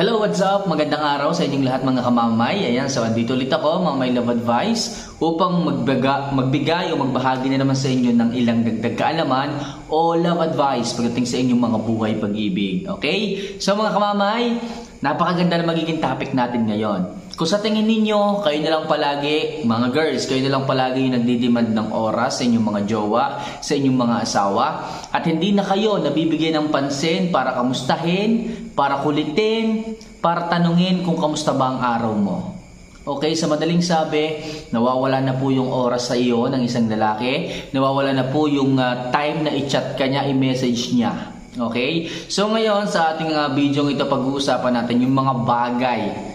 Hello, what's up? Magandang araw sa inyong lahat mga kamamay. Ayan, so andito ulit ako, Mamay Love Advice, upang magbaga, magbigay o magbahagi na naman sa inyo ng ilang dagdag kaalaman o love advice pagdating sa inyong mga buhay pag-ibig. Okay? So mga kamamay, napakaganda na magiging topic natin ngayon. Kung sa tingin ninyo, kayo na lang palagi, mga girls, kayo na lang palagi yung nagdidemand ng oras sa inyong mga jowa, sa inyong mga asawa, at hindi na kayo nabibigyan ng pansin para kamustahin, para kulitin, para tanungin kung kamusta ba ang araw mo. Okay, sa madaling sabi, nawawala na po yung oras sa iyo ng isang lalaki, nawawala na po yung ah, time na i-chat ka niya, i-message niya. Okay? So ngayon sa ating uh, video ito pag-uusapan natin yung mga bagay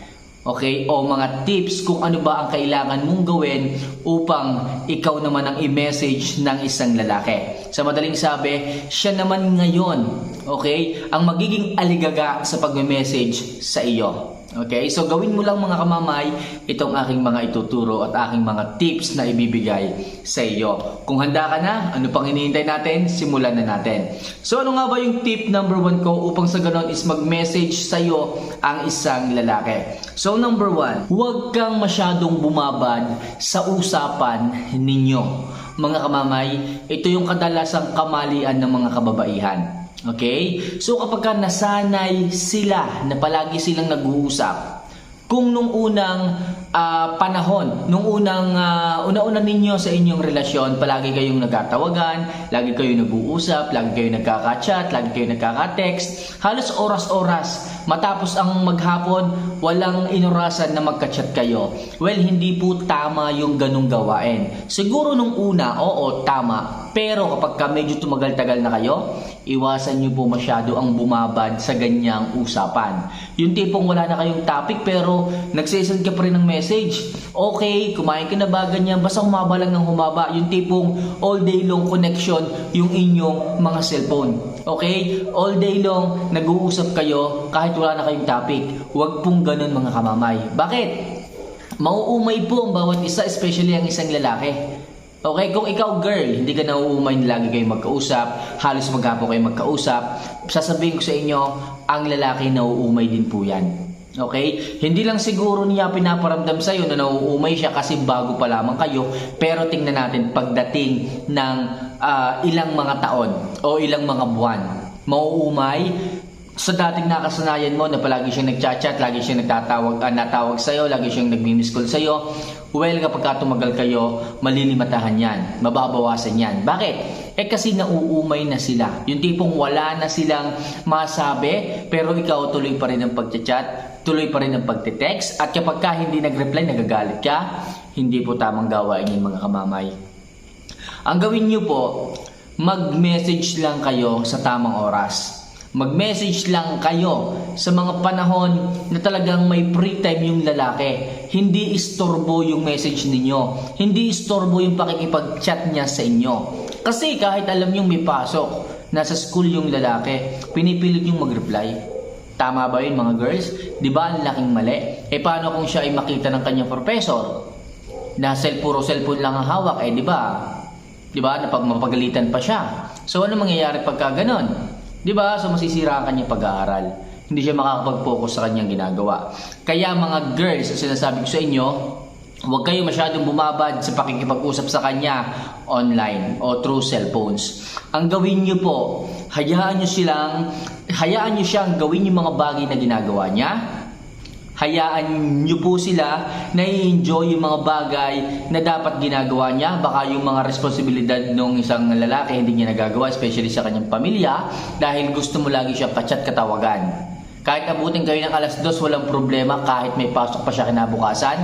Okay? O mga tips kung ano ba ang kailangan mong gawin upang ikaw naman ang i-message ng isang lalaki. Sa madaling sabi, siya naman ngayon, okay, ang magiging aligaga sa pag-message sa iyo. Okay? So gawin mo lang mga kamamay itong aking mga ituturo at aking mga tips na ibibigay sa iyo. Kung handa ka na, ano pang hinihintay natin? Simulan na natin. So ano nga ba yung tip number one ko upang sa ganon is mag-message sa iyo ang isang lalaki? So number one, huwag kang masyadong bumabad sa usapan ninyo. Mga kamamay, ito yung kadalasang kamalian ng mga kababaihan. Okay? So kapag ka nasanay sila na palagi silang nag-uusap, kung nung unang ah, panahon, nung unang ah, una-una ninyo sa inyong relasyon, palagi kayong nagkatawagan, lagi kayong nag-uusap, lagi kayong nagkaka-chat, lagi kayong nagkaka-text, halos oras-oras matapos ang maghapon, walang inorasan na magka-chat kayo. Well, hindi po tama yung ganung gawain. Siguro nung una, oo, tama. Pero kapag ka medyo tumagal-tagal na kayo, iwasan nyo po masyado ang bumabad sa ganyang usapan. Yung tipong wala na kayong topic pero nagsisend ka pa rin ng message. Okay, kumain ka na ba ganyan? Basta humaba lang ng humaba. Yung tipong all day long connection yung inyong mga cellphone. Okay? All day long nag-uusap kayo kahit wala na kayong topic. Huwag pong ganun mga kamamay. Bakit? Mauumay po ang bawat isa, especially ang isang lalaki. Okay, kung ikaw girl, hindi ka nauumay na lagi kayo magkausap, halos maghapo kayo magkausap, sasabihin ko sa inyo, ang lalaki nauumay din po yan. Okay? Hindi lang siguro niya pinaparamdam sa iyo na nauumay siya kasi bago pa lamang kayo, pero tingnan natin pagdating ng ah, ilang mga taon o ilang mga buwan. Mauumay, sa dating nakasanayan mo na palagi siyang nagchat-chat, lagi siyang nagtatawag, uh, natawag sa'yo, lagi siyang nagmi-miss call sa'yo, well, kapag ka tumagal kayo, malilimatahan yan, mababawasan yan. Bakit? Eh kasi nauumay na sila. Yung tipong wala na silang masabi, pero ikaw tuloy pa rin ang pagchat-chat, tuloy pa rin ang pagte-text, at kapag ka hindi nag-reply, nagagalit ka, hindi po tamang gawain yung mga kamamay. Ang gawin nyo po, mag-message lang kayo sa tamang oras. Mag-message lang kayo sa mga panahon na talagang may free time yung lalaki. Hindi istorbo yung message ninyo. Hindi istorbo yung pakikipag-chat niya sa inyo. Kasi kahit alam yung may pasok, nasa school yung lalaki, pinipilit yung mag-reply. Tama ba yun mga girls? Di ba ang laking mali? Eh paano kung siya ay makita ng kanyang professor? Na cell, puro cellphone lang ang hawak, eh di ba? Di ba? Napag mapagalitan pa siya. So ano mangyayari pagka ganon? Di ba? So masisira ang kanyang pag-aaral. Hindi siya makakapag-focus sa kanyang ginagawa. Kaya mga girls, sinasabi ko sa inyo, huwag kayo masyadong bumabad sa pakikipag-usap sa kanya online o through cellphones. Ang gawin niyo po, hayaan niyo silang, hayaan niyo siyang gawin yung mga bagay na ginagawa niya, hayaan nyo po sila na i-enjoy yung mga bagay na dapat ginagawa niya. Baka yung mga responsibilidad ng isang lalaki hindi niya nagagawa, especially sa kanyang pamilya, dahil gusto mo lagi siya kachat katawagan. Kahit abutin kayo ng alas dos, walang problema kahit may pasok pa siya kinabukasan.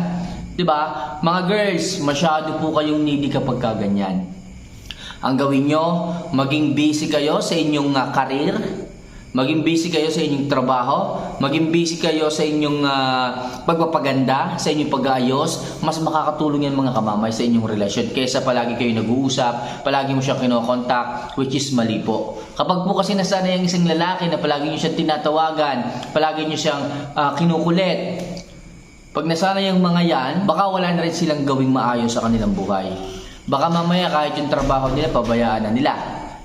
'Di ba? Mga girls, masyado po kayong needy kapag kaganyan. Ang gawin nyo, maging busy kayo sa inyong uh, karir, Maging busy kayo sa inyong trabaho, maging busy kayo sa inyong ah, pagpapaganda, sa inyong pag-aayos, mas makakatulong yan mga kamamay sa inyong relasyon kaysa palagi kayo nag-uusap, palagi mo siya kinokontak, which is mali po. Kapag po kasi nasanay ang isang lalaki na palagi niyo siyang tinatawagan, palagi niyo siyang ah, kinukulit, pag nasanay ang mga yan, baka wala na rin silang gawing maayos sa kanilang buhay. Baka mamaya kahit yung trabaho nila, pabayaan na nila.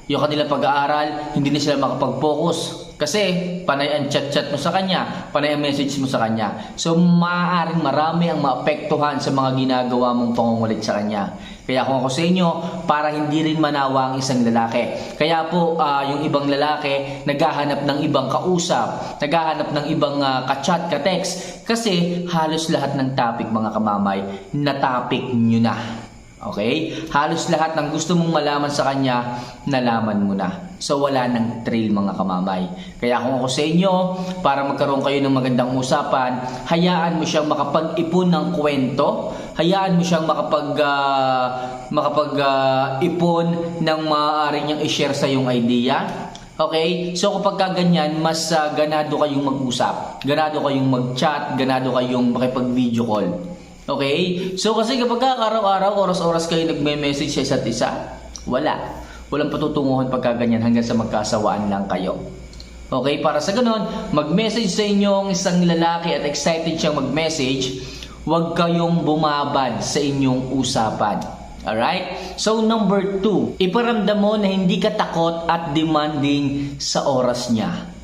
yung kanilang pag-aaral, hindi na sila makapag-focus. Kasi panay ang chat-chat mo sa kanya, panay ang message mo sa kanya. So maaaring marami ang maapektuhan sa mga ginagawa mong pangungulit sa kanya. Kaya kung ako sa inyo, para hindi rin manawa ang isang lalaki. Kaya po ah, yung ibang lalaki naghahanap ng ibang kausap, naghahanap ng ibang ah, ka-chat, ka-text. Kasi halos lahat ng topic mga kamamay, na topic nyo na. Okay? Halos lahat ng gusto mong malaman sa kanya, nalaman mo na. So wala nang thrill mga kamamay. Kaya kung ako sa inyo, para magkaroon kayo ng magandang usapan, hayaan mo siyang makapag-ipon ng kwento, hayaan mo siyang makapag ah, makapag ah, ipon ng maaari niyang i-share sa yung idea. Okay? So kapag ka ganyan, mas ah, ganado kayong mag-usap. Ganado kayong mag-chat, ganado kayong makipag-video call. Okay? So kasi kapag ka araw-araw, oras-oras kayo nagme-message sa isa't isa, wala. Walang patutunguhan pagka ganyan hanggang sa magkasawaan lang kayo. Okay, para sa ganun, mag-message sa inyong isang lalaki at excited siyang mag-message, huwag kayong bumabad sa inyong usapan. Alright? So, number two, iparamdam mo na hindi ka takot at demanding sa oras niya.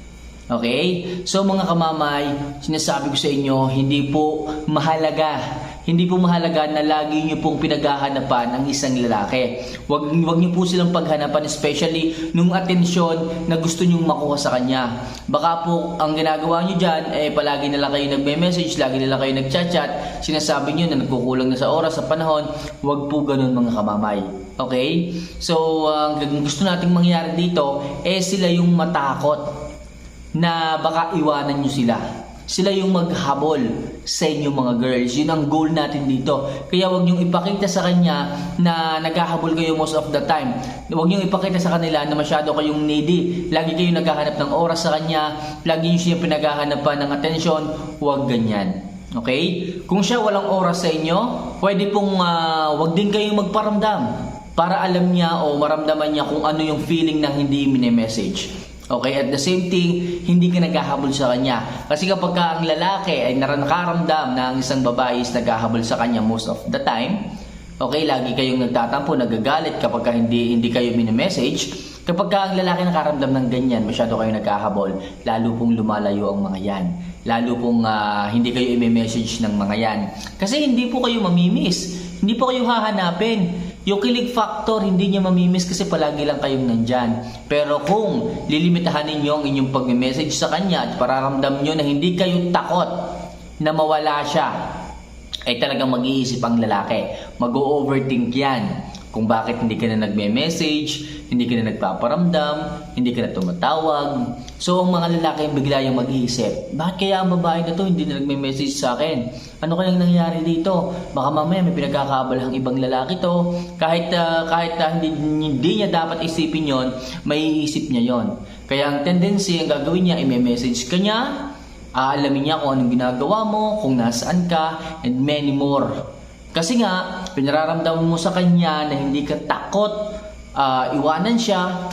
Okay? So mga kamamay, sinasabi ko sa inyo, hindi po mahalaga. Hindi po mahalaga na lagi niyo pong pinaghahanapan ang isang lalaki. Wag, wag niyo po silang paghanapan especially nung atensyon na gusto niyong makuha sa kanya. Baka po ang ginagawa niyo diyan eh palagi na lang kayo nagme-message, lagi na lang kayo nagchat-chat, sinasabi niyo na nagkukulang na sa oras sa panahon. Wag po ganun mga kamamay. Okay? So, ang gusto nating mangyari dito eh sila yung matakot na baka iwanan nyo sila. Sila yung maghabol sa inyo mga girls. Yun ang goal natin dito. Kaya huwag niyong ipakita sa kanya na naghahabol kayo most of the time. Huwag niyong ipakita sa kanila na masyado kayong needy. Lagi kayong naghahanap ng oras sa kanya. Lagi niyo siya pinaghahanapan ng atensyon. Huwag ganyan. Okay? Kung siya walang oras sa inyo, pwede pong uh, wag din kayong magparamdam para alam niya o maramdaman niya kung ano yung feeling ng hindi mini-message. Okay, at the same thing, hindi ka naghahabol sa kanya. Kasi kapag ka ang lalaki ay nakaramdam na ang isang babae is naghahabol sa kanya most of the time, okay, lagi kayong nagtatampo, nagagalit kapag ka hindi, hindi kayo mini-message, kapag ka ang lalaki nakaramdam ng ganyan, masyado kayo naghahabol, lalo pong lumalayo ang mga yan. Lalo pong uh, hindi kayo i-message ng mga yan. Kasi hindi po kayo mamimiss. Hindi po kayo hahanapin. Yung kilig factor, hindi niya mamimiss kasi palagi lang kayong nandyan. Pero kung lilimitahan ninyo ang inyong pag-message sa kanya at pararamdam nyo na hindi kayo takot na mawala siya, ay talagang mag-iisip ang lalaki. Mag-overthink yan kung bakit hindi ka na nagme-message, hindi ka na nagpaparamdam, hindi ka na tumatawag. So, ang mga lalaki bigla yung mag-iisip, bakit kaya ang babae na to hindi na nagme-message sa akin? Ano kayang nangyari dito? Baka mamaya may pinagkakabalahang ibang lalaki to. Kahit, uh, kahit uh, hindi, hindi niya dapat isipin yon, may iisip niya yon. Kaya ang tendency, ang gagawin niya, i-message ka niya, aalamin niya kung anong ginagawa mo, kung nasaan ka, and many more. Kasi nga, pinararamdaman mo sa kanya na hindi ka takot uh, iwanan siya.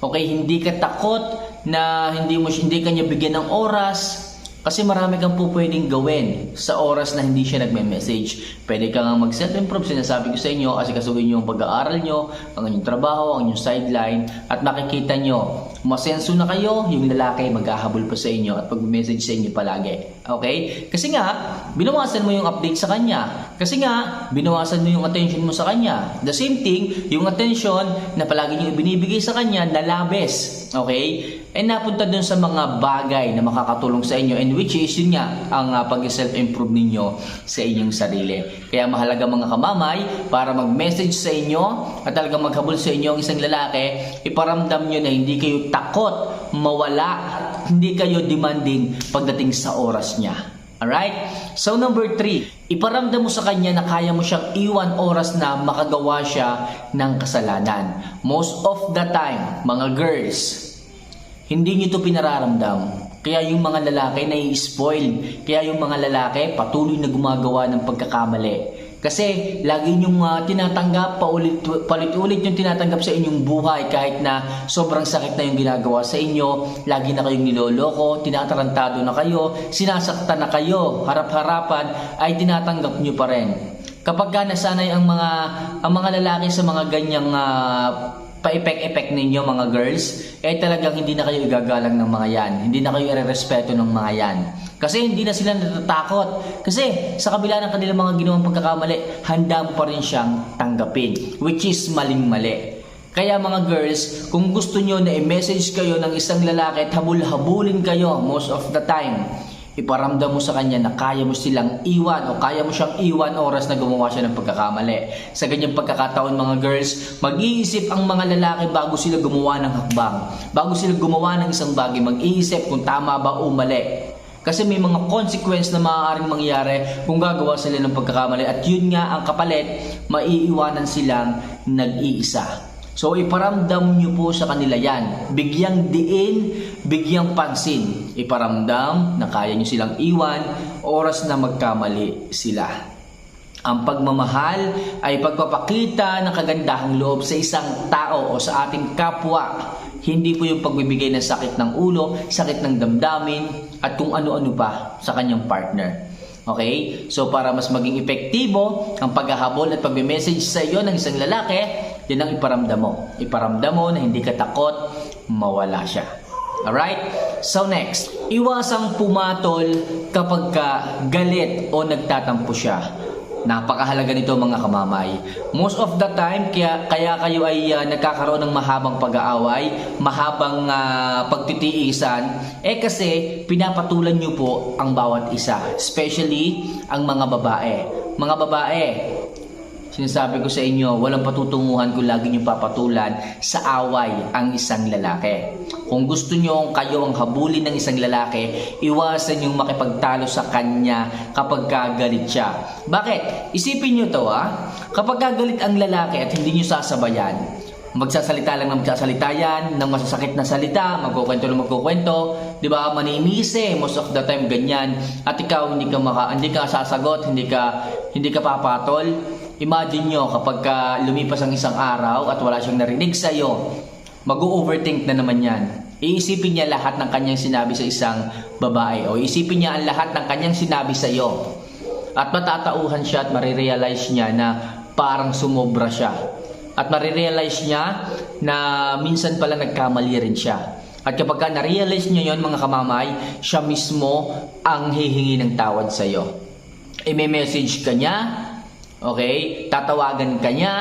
Okay, hindi ka takot na hindi mo hindi kanya bigyan ng oras kasi marami kang po pwedeng gawin sa oras na hindi siya nagme-message. Pwede ka nga mag-self-improve, sinasabi ko sa inyo, kasi kasuhin nyo ang pag-aaral nyo, ang inyong trabaho, ang inyong sideline, at makikita nyo, masenso na kayo, yung lalaki maghahabol pa sa inyo at pag-message sa inyo palagi. Okay? Kasi nga, binawasan mo yung update sa kanya. Kasi nga, binawasan mo yung attention mo sa kanya. The same thing, yung attention na palagi nyo ibinibigay sa kanya, nalabes. Okay? ay napunta dun sa mga bagay na makakatulong sa inyo and which is yun nga ang uh, pag-self-improve ninyo sa inyong sarili. Kaya mahalaga mga kamamay para mag-message sa inyo at talaga maghabol sa inyo ang isang lalaki, iparamdam nyo na hindi kayo takot mawala at hindi kayo demanding pagdating sa oras niya. Alright? So number three, iparamdam mo sa kanya na kaya mo siyang iwan oras na makagawa siya ng kasalanan. Most of the time, mga girls, hindi nyo to pinararamdam. Kaya yung mga lalaki nai-spoil. Kaya yung mga lalaki patuloy na gumagawa ng pagkakamali. Kasi lagi nyong uh, tinatanggap, paulit, palit-ulit yung tinatanggap sa inyong buhay kahit na sobrang sakit na yung ginagawa sa inyo, lagi na kayong niloloko, tinatarantado na kayo, sinasaktan na kayo, harap-harapan, ay tinatanggap nyo pa rin. Kapag ka nasanay ang mga ang mga lalaki sa mga ganyang uh, pa-epek-epek ninyo mga girls, eh talagang hindi na kayo igagalang ng mga yan. Hindi na kayo irerespeto ng mga yan. Kasi hindi na sila natatakot. Kasi sa kabila ng kanilang mga ginawang pagkakamali, handa mo pa rin siyang tanggapin. Which is maling-mali. Kaya mga girls, kung gusto nyo na i-message kayo ng isang lalaki at habul-habulin kayo most of the time, iparamdam mo sa kanya na kaya mo silang iwan o kaya mo siyang iwan oras na gumawa siya ng pagkakamali. Sa ganyang pagkakataon mga girls, mag-iisip ang mga lalaki bago sila gumawa ng hakbang. Bago sila gumawa ng isang bagay, mag-iisip kung tama ba o mali. Kasi may mga consequence na maaaring mangyari kung gagawa sila ng pagkakamali at yun nga ang kapalit, maiiwanan silang nag-iisa. So iparamdam nyo po sa kanila yan. Bigyang diin, bigyang pansin. Iparamdam na kaya nyo silang iwan, oras na magkamali sila. Ang pagmamahal ay pagpapakita ng kagandahang loob sa isang tao o sa ating kapwa. Hindi po yung pagbibigay ng sakit ng ulo, sakit ng damdamin, at kung ano-ano pa sa kanyang partner. Okay? So para mas maging epektibo ang paghahabol at pagme-message sa iyo ng isang lalaki, yan ang iparamdam mo. Iparamdam mo na hindi ka takot, mawala siya. Alright? So next, iwasang pumatol kapag ka galit o nagtatampo siya. Napakahalaga nito mga kamamay. Most of the time, kaya, kaya kayo ay ah, nagkakaroon ng mahabang pag-aaway, mahabang ah, pagtitiisan, eh kasi pinapatulan nyo po ang bawat isa. Especially ang mga babae. Mga babae, Sinasabi ko sa inyo, walang patutunguhan kung lagi niyo papatulan sa away ang isang lalaki. Kung gusto niyo kayo ang habulin ng isang lalaki, iwasan niyong makipagtalo sa kanya kapag kagalit siya. Bakit? Isipin niyo to ha. Kapag kagalit ang lalaki at hindi niyo sasabayan, magsasalita lang ng magsasalita yan, ng masasakit na salita, magkukwento lang magkukwento, di ba? Maninisi, most of the time ganyan. At ikaw hindi ka maka, hindi ka sasagot, hindi ka hindi ka papatol. Imagine nyo kapag ka lumipas ang isang araw at wala siyang narinig sa iyo, mag-overthink na naman yan. Iisipin niya lahat ng kanyang sinabi sa isang babae o isipin niya ang lahat ng kanyang sinabi sa iyo. At matatauhan siya at marirealize niya na parang sumobra siya. At marirealize niya na minsan pala nagkamali rin siya. At kapag ka na-realize niya yon mga kamamay, siya mismo ang hihingi ng tawad sa iyo. I-message ka niya, okay? Tatawagan ka niya,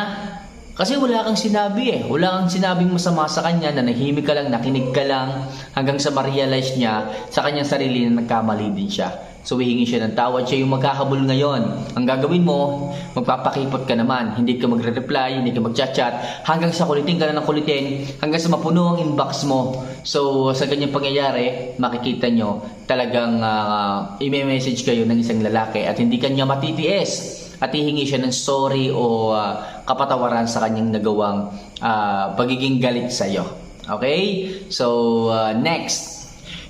kasi wala kang sinabi eh. Wala kang sinabing masama sa kanya, na nahimik ka lang, nakinig ka lang, hanggang sa ma-realize niya sa kanyang sarili na nagkamali din siya. So, hihingi siya ng tawad. Siya yung magkahabol ngayon. Ang gagawin mo, magpapakipot ka naman. Hindi ka magre-reply, hindi ka mag-chat-chat. Hanggang sa kulitin ka na ng kulitin, hanggang sa mapuno ang inbox mo. So, sa ganyang pangyayari, makikita nyo, talagang uh, i-message kayo ng isang lalaki at hindi kanya matitiis at hihingi siya ng sorry o ah, kapatawaran sa kanyang nagawang ah, pagiging galit sa iyo. Okay? So, ah, next.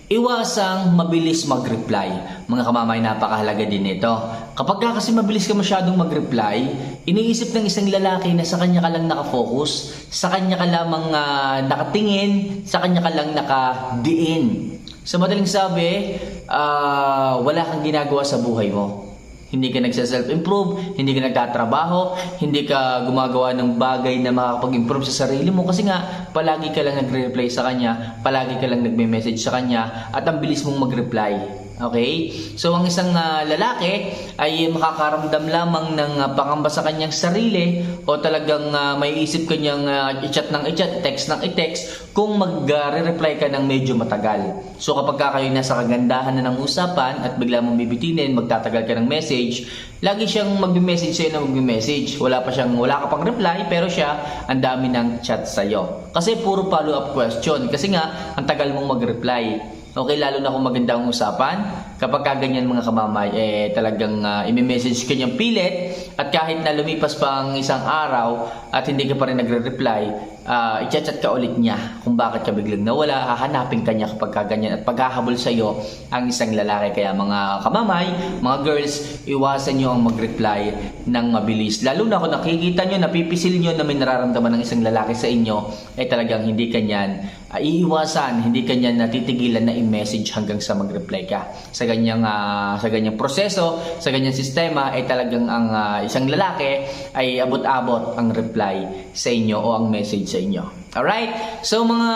Iwasang mabilis mag-reply. Mga kamamay, napakahalaga din ito. Kapag ka kasi mabilis ka masyadong mag-reply, iniisip ng isang lalaki na sa kanya ka lang nakafocus, sa kanya ka lamang ah, nakatingin, sa kanya ka lang nakadiin. Sa madaling sabi, ah, wala kang ginagawa sa buhay mo. Hindi ka nagsa-self-improve, hindi ka nagtatrabaho, hindi ka gumagawa ng bagay na makakapag-improve sa sarili mo kasi nga palagi ka lang nagre-reply sa kanya, palagi ka lang nagme-message sa kanya at ang bilis mong mag-reply. Okay? So ang isang ah, lalaki ay makakaramdam lamang ng ah, pangamba sa kanyang sarili o talagang ah, may isip kanyang ah, i-chat ng i-chat, text ng i-text kung mag-reply ka ng medyo matagal. So kapag ka kayo nasa kagandahan na ng usapan at bigla mong bibitinin, magtatagal ka ng message, lagi siyang magme-message sa'yo na magme-message. Wala pa siyang, wala ka pang reply, pero siya, ang dami ng chat sa'yo. Kasi puro follow-up question. Kasi nga, ang tagal mong mag-reply. Okay, lalo na kung maganda ang usapan. Kapag kaganyan mga kamamay, eh talagang uh, imi-message ka niyang pilit at kahit na lumipas pa ang isang araw at hindi ka pa rin nagre-reply, uh, i-chat ka ulit niya kung bakit ka biglang nawala, hahanapin ka niya kapag kaganyan at paghahabol sa iyo ang isang lalaki. Kaya mga kamamay, mga girls, iwasan niyo ang mag-reply ng mabilis. Lalo na kung nakikita niyo, napipisil niyo na may nararamdaman ng isang lalaki sa inyo, eh talagang hindi kanyan ah, iiwasan, hindi kanya natitigilan na i-message hanggang sa mag-reply ka. Sa ganyang ah, sa ganyang proseso, sa ganyang sistema ay talagang ang ah, isang lalaki ay abot-abot ang reply sa inyo o ang message sa inyo. Alright? So mga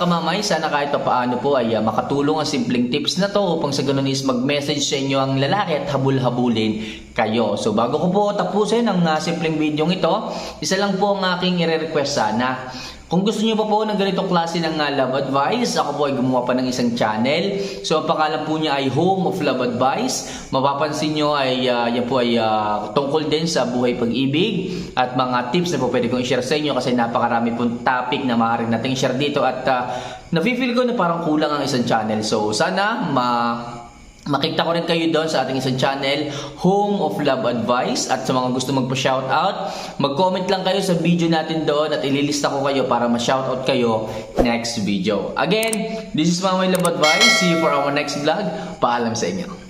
kamamay, sana kahit pa paano po ay ah, makatulong ang simpleng tips na to upang sa ganun is mag-message sa inyo ang lalaki at habul-habulin kayo. So bago ko po tapusin ang ah, simpleng video ito, isa lang po ang aking i-request sana. Kung gusto niyo pa po ng ganitong klase ng ah, love advice, ako po ay gumawa pa ng isang channel. So ang pangalan po niya ay Home of Love Advice. Mapapansin niyo ay ah, yan po ay ah, tungkol din sa buhay pag-ibig at mga tips na po pwede kong i-share sa inyo kasi napakarami pong topic na maaaring nating share dito at uh, nafe-feel ko na parang kulang ang isang channel. So sana ma Makita ko rin kayo doon sa ating isang channel, Home of Love Advice. At sa mga gusto magpa-shoutout, mag-comment lang kayo sa video natin doon at ililista ko kayo para ma-shoutout kayo next video. Again, this is Mamay Love Advice. See you for our next vlog. Paalam sa inyo.